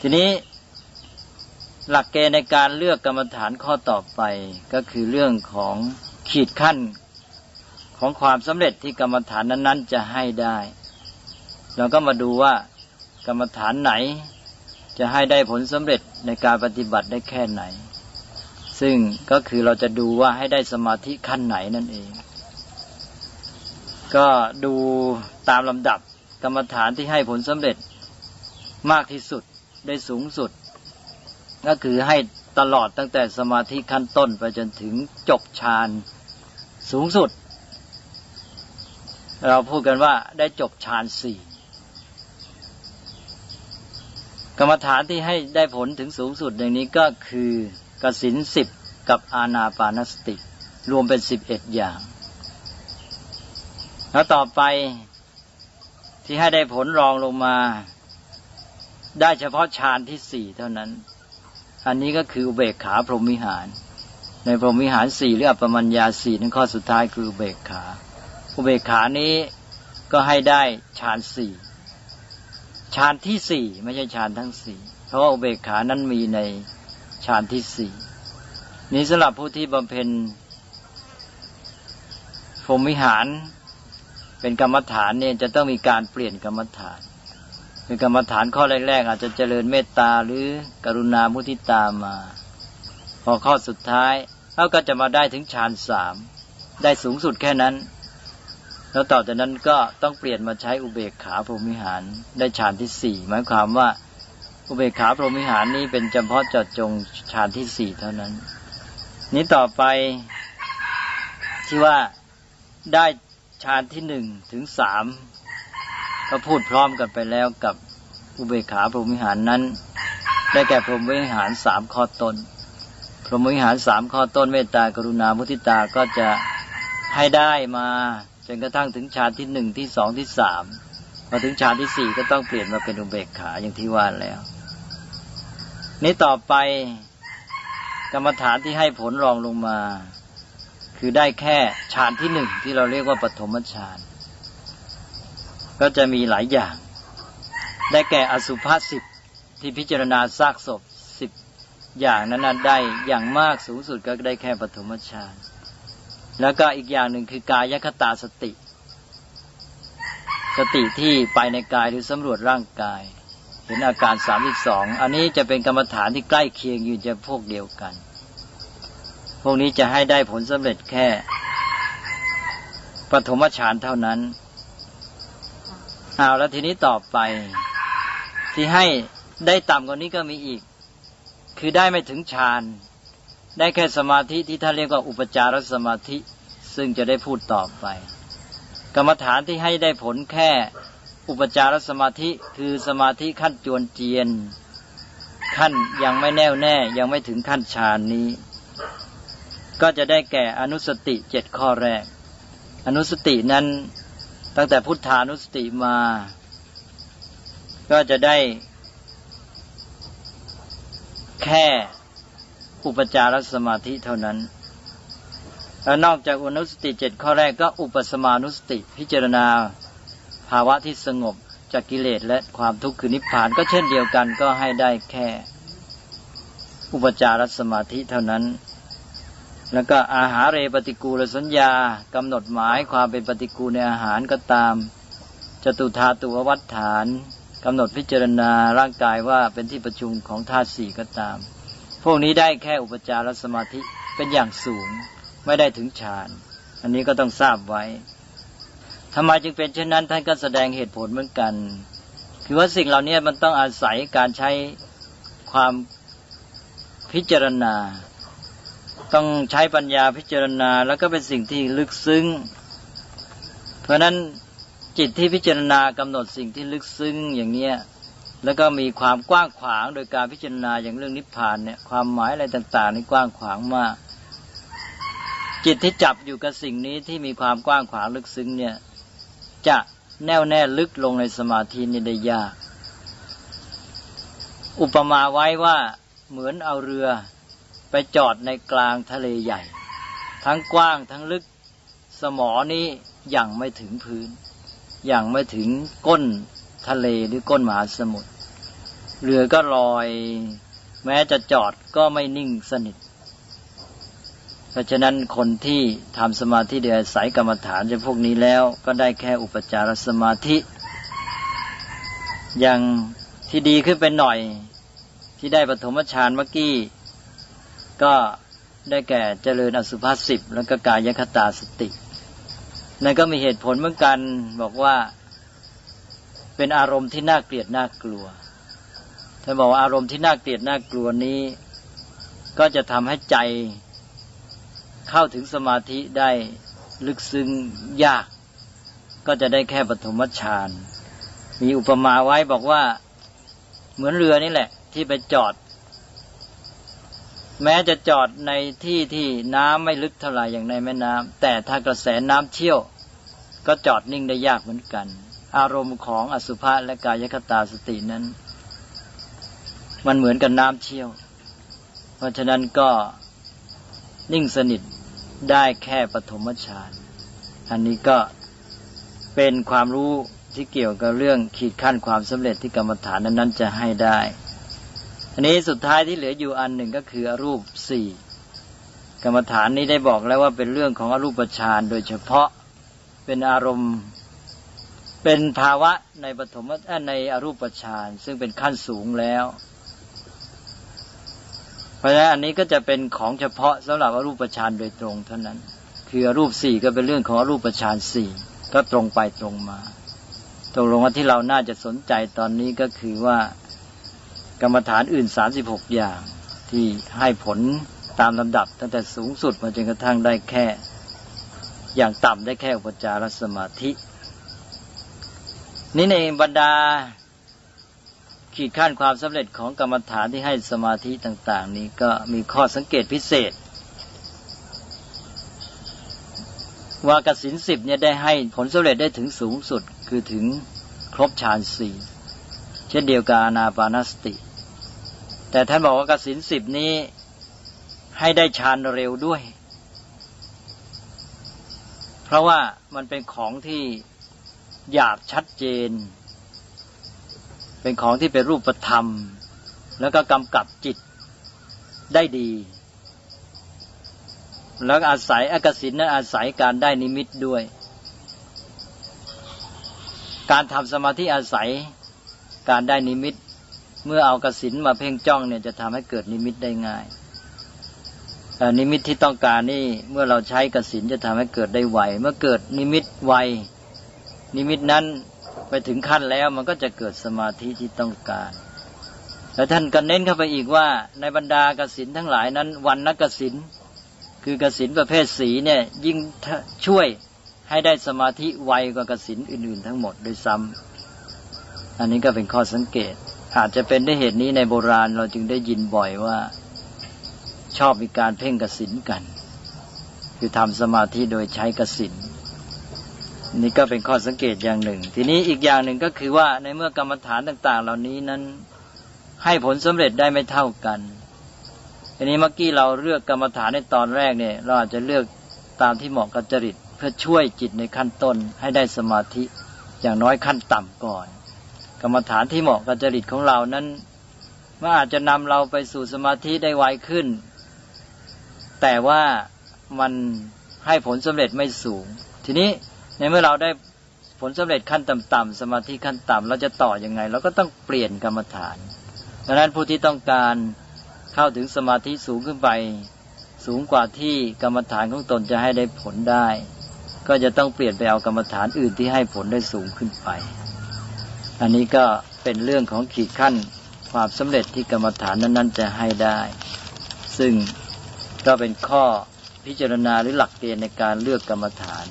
ทีนี้หลักเกณฑ์ในการเลือกกรรมฐานข้อต่อไปก็คือเรื่องของขีดขั้นของความสำเร็จที่กรรมฐานนั้นๆ จะให้ได้ เราก็มาดูว่ากรรมฐานไหน จะให้ได้ผลสำเร็จในการปฏิบัติได้แค่ไหน ซึ่งก็คือเราจะดูว่าให้ได้สมาธิขั้นไหนนั่นเอง ก็ดูตามลำดับกรรมฐานที่ให้ผลสำเร็จมากที่สุด ได้สูงสุด ก็คือให้ตลอดตั้งแต่สมาธิขั้นต้นไปจนถึงจบฌานสูงสุด เราพูดกันว่าได้จบฌานสี่กรรมฐานที่ให้ได้ผลถึงสูงสุดอย่างนี้ก็คือกสินสิบกับอาณาปานสติ รวมเป็นสิบเอ็ดอย่าง แล้วต่อไปที่ให้ได้ผลรองลงมา ได้เฉพาะฌานที่สี่เท่านั้น อันนี้ก็คืออุเบกขาพรหมิหาร ในพรหมิหารสี่หรืออัปมัญญาสี่นั้นข้อสุดท้ายคืออุเบกขา อุเบกขานี้ก็ให้ได้ฌานสี่ฌานที่สี่ไม่ใช่ฌานทั้งสี่เพราะว่าอุเบกขานั้นมีในฌานที่สี่นี้สำหรับผู้ที่บำเพ็ญพรหมิหารเป็นกรรมฐานเนี่ยจะต้องมีการเปลี่ยนกรรมฐาน เป็นกรรมฐานข้อแรก ๆ อาจจะเจริญเมตตาหรือกรุณามุทิตามา พอข้อสุดท้ายเขาก็จะมาได้ถึงฌานสามได้สูงสุดแค่นั้น แล้วต่อจากนั้นก็ต้องเปลี่ยนมาใช้อุเบกขาพรหมิหาร ได้ฌานที่สี่หมายความว่าอุเบกขาพรหมิหารนี้เป็นเฉพาะเจาะจงฌานที่สี่เท่านั้น นี้ต่อไปที่ว่าได้ฌานที่หนึ่งถึงสาม ก็พูดพร้อมกันไปแล้วกับอุเบกขาพรหมิหารนั้น ได้แก่พรหมวิหารสามข้อตนพรหมวิหารสามข้อต้นเมตตากรุณามุทิตาก็จะให้ได้มาจนกระทั่งถึงฌานที่หนึ่งที่สองที่สามพอถึงฌานที่สี่ก็ต้องเปลี่ยนมาเป็นอุเบกขาอย่างที่ว่าแล้ว นี้ต่อไปกรรมฐานที่ให้ผลรองลงมา คือได้แค่ฌานที่หนึ่งที่เราเรียกว่าปฐมฌาน ก็จะมีหลายอย่าง ได้แก่อสุภาษิตที่พิจารณาซากศพสิบอย่างนั้นได้อย่างมากสูงสุดก็ได้แค่ปฐมฌานแล้วก็อีกอย่างหนึ่งคือกายคตาสติ สติที่ไปในกายหรือสำรวจร่างกาย เห็นอาการสามสิบสองอันนี้จะเป็นกรรมฐานที่ใกล้เคียงอยู่จะพวกเดียวกัน พวกนี้จะให้ได้ผลสำเร็จแค่ปฐมฌานเท่านั้น เอาแล้วทีนี้ต่อไป ที่ให้ได้ต่ำกว่านี้ก็มีอีก คือได้ไม่ถึงฌานได้แค่สมาธิที่ท่านเรียกว่าอุปจารสมาธิ ซึ่งจะได้พูดต่อไป กรรมฐานที่ให้ได้ผลแค่อุปจารสมาธิคือสมาธิขั้นจวนเจียน ขั้นยังไม่แน่วแน่ยังไม่ถึงขั้นฌานนี้ ก็จะได้แก่อนุสติเจ็ดข้อแรก อนุสตินั้น ตั้งแต่พุทธานุสติมา ก็จะได้ แค่อุปจารสมาธิเท่านั้น แล้วนอกจากอนุสติเจ็ดข้อแรกก็อุปสมานุสติ พิจารณาภาวะที่สงบจากกิเลสและความทุกข์คือนิพพานก็เช่นเดียวกันก็ให้ได้แค่ อุปจารสมาธิเท่านั้น แล้วก็อาหารเรปฏิกูลสัญญากำหนดหมายความเป็นปฏิกูลในอาหารก็ตาม จตุธาตุววัฏฐานกำหนดพิจารณาร่างกายว่าเป็นที่ประชุมของธาตุสี่ก็ตาม พวกนี้ได้แค่อุปจารสมาธิเป็นอย่างสูงไม่ได้ถึงฌาน อันนี้ก็ต้องทราบไว้ทำไมจึงเป็นเช่นนั้นท่านก็แสดงเหตุผลเหมือนกัน คือว่าสิ่งเหล่านี้มันต้องอาศัยการใช้ความพิจารณา ต้องใช้ปัญญาพิจารณา แล้วก็เป็นสิ่งที่ลึกซึ้ง เพราะนั้นจิตที่พิจารณากำหนดสิ่งที่ลึกซึ้งอย่างเนี้ยแล้วก็มีความกว้างขวางโดยการพิจารณาอย่างเรื่องนิพพานเนี่ยความหมายอะไรต่างๆนี่กว้างขวางมาก จิตที่จับอยู่กับสิ่งนี้ที่มีความกว้างขวางลึกซึ้งเนี่ย จะแน่วแน่ลึกลงในสมาธินี่ได้ยาก อุปมาไว้ว่าเหมือนเอาเรือ ไปจอดในกลางทะเลใหญ่ ทั้งกว้างทั้งลึกสมอนี้ยังไม่ถึงพื้น ยังไม่ถึงก้นทะเลหรือก้นมหาสมุทรเรือก็ลอย แม้จะจอดก็ไม่นิ่งสนิท เพราะฉะนั้นคนที่ทำสมาธิเดียสายกรรมฐานจะพวกนี้แล้ว ก็ได้แค่อุปจารสมาธิอย่างที่ดีขึ้นเป็นหน่อย ที่ได้ปฐมฌานเมื่อกี้ ก็ได้แก่เจริญอสุภาษิบแล้วก็กายคตาสตินั่นก็มีเหตุผลเหมือนกันบอกว่า เป็นอารมณ์ที่น่าเกลียดน่ากลัวท่านบอกว่าอารมณ์ที่น่าเกลียดน่ากลัวนี้ ก็จะทำให้ใจเข้าถึงสมาธิได้ลึกซึ้งยาก ก็จะได้แค่ปฐมฌานมีอุปมาไว้บอกว่า เหมือนเรือนี่แหละ ที่ไปจอด แม้จะจอดในที่ที่น้ำไม่ลึกเท่าไหร่อย่างในแม่น้ำแต่ถ้ากระแสน้ำเชี่ยว ก็จอดนิ่งได้ยากเหมือนกัน อารมณ์ของอสุภะและกายคตาสตินั้น มันเหมือนกับน้ำเชี่ยว เพราะฉะนั้นก็นิ่งสนิทได้แค่ปฐมฌานอันนี้ก็เป็นความรู้ที่เกี่ยวกับเรื่องขีดขั้นความสำเร็จที่กรรมฐานนั้นๆจะให้ได้ อันนี้สุดท้ายที่เหลืออยู่อันหนึ่งก็คืออรูปสี่กรรมฐานนี้ได้บอกแล้วว่าเป็นเรื่องของอรูปฌานโดยเฉพาะเป็นอารมณ์เป็นภาวะในปฐมในอรูปฌานซึ่งเป็นขั้นสูงแล้ว เพราะฉะนั้นอันนี้ก็จะเป็นของเฉพาะสำหรับอรูปฌานโดยตรงเท่านั้น คืออรูปสี่ก็เป็นเรื่องของอรูปฌานสี่ก็ตรงไปตรงมาตกลงว่าที่เราน่าจะสนใจตอนนี้ก็คือว่า กรรมฐานอื่นสามสิบหกอย่างที่ให้ผลตามลำดับ ตั้งแต่สูงสุดมาจนกระทั่งได้แค่ อย่างต่ำได้แค่อุปจารสมาธิ นี่ในบรรดาขีดขั้นความสำเร็จของกรรมฐานที่ให้สมาธิต่าง ๆ นี้ก็มีข้อสังเกตพิเศษ ว่ากสินสิบเนี่ยได้ให้ผลสำเร็จได้ถึงสูงสุดคือถึงครบฌานสี่เช่นเดียวกับนาปานสติ แต่ท่านบอกว่ากสินสิบนี้ให้ได้ฌานเร็วด้วย เพราะว่ามันเป็นของที่หยาบชัดเจน เป็นของที่เป็นรูปธรรม แล้วก็กำกับจิตได้ดี แล้วอาศัยอกสินนั้นอาศัยการได้นิมิตด้วย การทำสมาธิอาศัยการได้นิมิต เมื่อเอากสินมาเพ่งจ้องเนี่ยจะทำให้เกิดนิมิตได้ง่ายนิมิตที่ต้องการนี่เมื่อเราใช้กสินจะทำให้เกิดได้ไวเมื่อเกิดนิมิตไวนิมิตนั้นไปถึงขั้นแล้วมันก็จะเกิดสมาธิที่ต้องการ และท่านก็เน้นเข้าไปอีกว่า ในบรรดากสินทั้งหลายนั้นวันนักสินคือกสินประเภทสีเนี่ยยิ่งช่วยให้ได้สมาธิไวกว่ากสินอื่นๆ ทั้งหมดโดยซ้ำอันนี้ก็เป็นข้อสังเกต อาจจะเป็นด้วยเหตุนี้ในโบราณเราจึงได้ยินบ่อยว่า ชอบมีการเพ่งกสินกัน คือทำสมาธิโดยใช้กสินนี่ก็เป็นข้อสังเกตอย่างหนึ่ง ทีนี้อีกอย่างหนึ่งก็คือว่าในเมื่อกรรมฐานต่าง ๆ เหล่านี้นั้น ให้ผลสำเร็จได้ไม่เท่ากันทีนี้เมื่อกี้เราเลือกกรรมฐานในตอนแรกเนี่ย เราอาจจะเลือกตามที่เหมาะกับจริต เพื่อช่วยจิตในขั้นต้นให้ได้สมาธิอย่างน้อยขั้นต่ำก่อน กรรมฐานที่เหมาะกับจริตของเรานั้นมันอาจจะนำเราไปสู่สมาธิได้ไวขึ้น แต่ว่ามันให้ผลสำเร็จไม่สูง ทีนี้ในเมื่อเราได้ผลสำเร็จขั้นต่ำๆสมาธิขั้นต่ำเราจะต่ออยังไง เราก็ต้องเปลี่ยนกรรมฐานดังนั้นผู้ที่ต้องการเข้าถึงสมาธิสูงขึ้นไป สูงกว่าที่กรรมฐานของตนจะให้ได้ผลได้ ก็จะต้องเปลี่ยนไปเอากรรมฐานอื่นที่ให้ผลได้สูงขึ้นไป อันนี้ก็เป็นเรื่องของขีดขั้นความสำเร็จที่กรรมฐานนั้น ๆ จะให้ได้ ซึ่งก็เป็นข้อพิจารณาหรือหลักเกณฑ์ในการเลือกกรรมฐาน